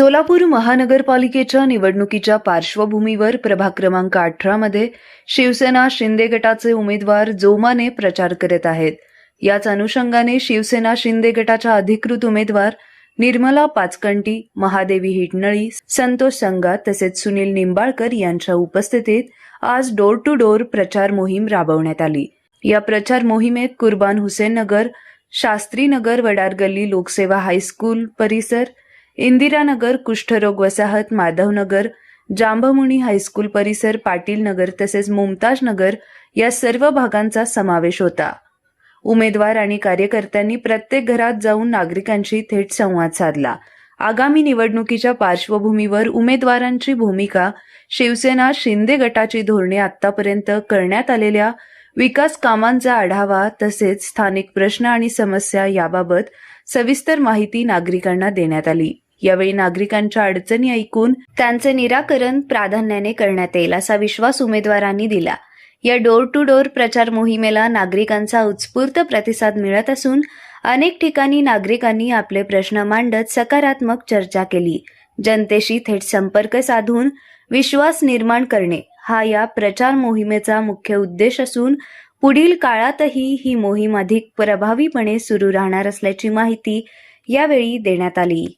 सोलापूर महानगरपालिकेच्या निवडणुकीच्या पार्श्वभूमीवर प्रभाग क्रमांक अठरामध्ये शिवसेना शिंदे गटाचे उमेदवार जोमाने प्रचार करत आहेत. याच अनुषंगाने शिवसेना शिंदे गटाच्या अधिकृत उमेदवार निर्मला पाचकंटी महादेवी हिटनळी संतोष संगा तसेच सुनील निंबाळकर यांच्या उपस्थितीत आज डोर टू डोर प्रचार मोहीम राबवण्यात आली. या प्रचार मोहिमेत कुर्बान हुसेन नगर शास्त्री नगर वडार गल्ली लोकसेवा हायस्कूल परिसर इंदिरानगर कुष्ठरोग वसाहत माधवनगर जांभमुनी हायस्कूल परिसर पाटील नगर तसेच मुमताज नगर या सर्व भागांचा समावेश होता. उमेदवार आणि कार्यकर्त्यांनी प्रत्येक घरात जाऊन नागरिकांशी थेट संवाद साधला. आगामी निवडणुकीच्या पार्श्वभूमीवर उमेदवारांची भूमिका शिवसेना शिंदे गटाची धोरणे आतापर्यंत करण्यात आलेल्या विकास कामांचा आढावा तसेच स्थानिक प्रश्न आणि समस्या याबाबत सविस्तर माहिती नागरिकांना देण्यात आली. यावेळी नागरिकांच्या अडचणी ऐकून त्यांचे निराकरण प्राधान्याने करण्यात येईल असा विश्वास उमेदवारांनी दिला. या डोर टू डोर प्रचार मोहिमेला नागरिकांचा उत्स्फूर्त प्रतिसाद मिळत असून अनेक ठिकाणी नागरिकांनी आपले प्रश्न मांडत सकारात्मक चर्चा केली. जनतेशी थेट संपर्क साधून विश्वास निर्माण करणे हा या प्रचार मोहिमेचा मुख्य उद्देश असून पुढील काळातही ही मोहीम अधिक प्रभावीपणे सुरू राहणार असल्याची माहिती यावेळी देण्यात आली.